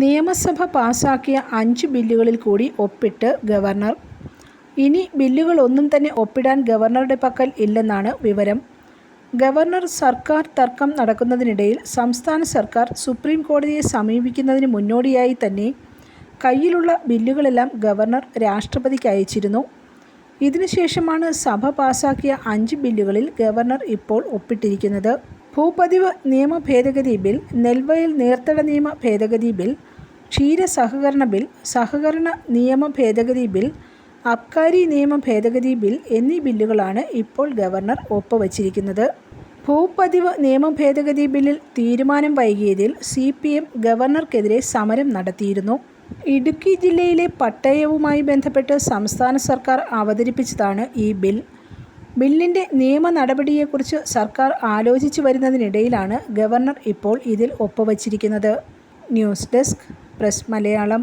നിയമസഭ പാസാക്കിയ അഞ്ച് ബില്ലുകളിൽ കൂടി ഒപ്പിട്ട് ഗവർണർ. ഇനി ബില്ലുകളൊന്നും തന്നെ ഒപ്പിടാൻ ഗവർണറുടെ പക്കൽ ഇല്ലെന്നാണ് വിവരം. ഗവർണർ സർക്കാർ തർക്കം നടക്കുന്നതിനിടയിൽ സംസ്ഥാന സർക്കാർ സുപ്രീം കോടതിയെ സമീപിക്കുന്നതിന് മുന്നോടിയായി തന്നെ കയ്യിലുള്ള ബില്ലുകളെല്ലാം ഗവർണർ രാഷ്ട്രപതിക്ക് അയച്ചിരുന്നു. ഇതിനുശേഷമാണ് സഭ പാസാക്കിയ അഞ്ച് ബില്ലുകളിൽ ഗവർണർ ഇപ്പോൾ ഒപ്പിട്ടിരിക്കുന്നത്. ഭൂപതിവ് നിയമ ഭേദഗതി ബിൽ നെൽവയൽ നേർത്തട നിയമ ഭേദഗതി ബിൽ ക്ഷീര സഹകരണ ബിൽ സഹകരണ നിയമ ഭേദഗതി ബിൽ അബ്കാരി നിയമ ഭേദഗതി ബിൽ എന്നീ ബില്ലുകളാണ് ഇപ്പോൾ ഗവർണർ ഒപ്പുവച്ചിരിക്കുന്നത്. ഭൂപതിവ് നിയമ ഭേദഗതി ബില്ലിൽ തീരുമാനം വൈകിയതിൽ സി പി എം ഗവർണർക്കെതിരെ സമരം നടത്തിയിരുന്നു. ഇടുക്കി ജില്ലയിലെ പട്ടയവുമായി ബന്ധപ്പെട്ട് സംസ്ഥാന സർക്കാർ അവതരിപ്പിച്ചതാണ് ഈ ബിൽ. ബില്ലിന്റെ നിയമ നടപടിയെക്കുറിച്ച് സർക്കാർ ആലോചിച്ചു വരുന്നതിനിടയിലാണ് ഗവർണർ ഇപ്പോൾ ഇതിൽ ഒപ്പുവച്ചിരിക്കുന്നത്. News desk press Malayalam.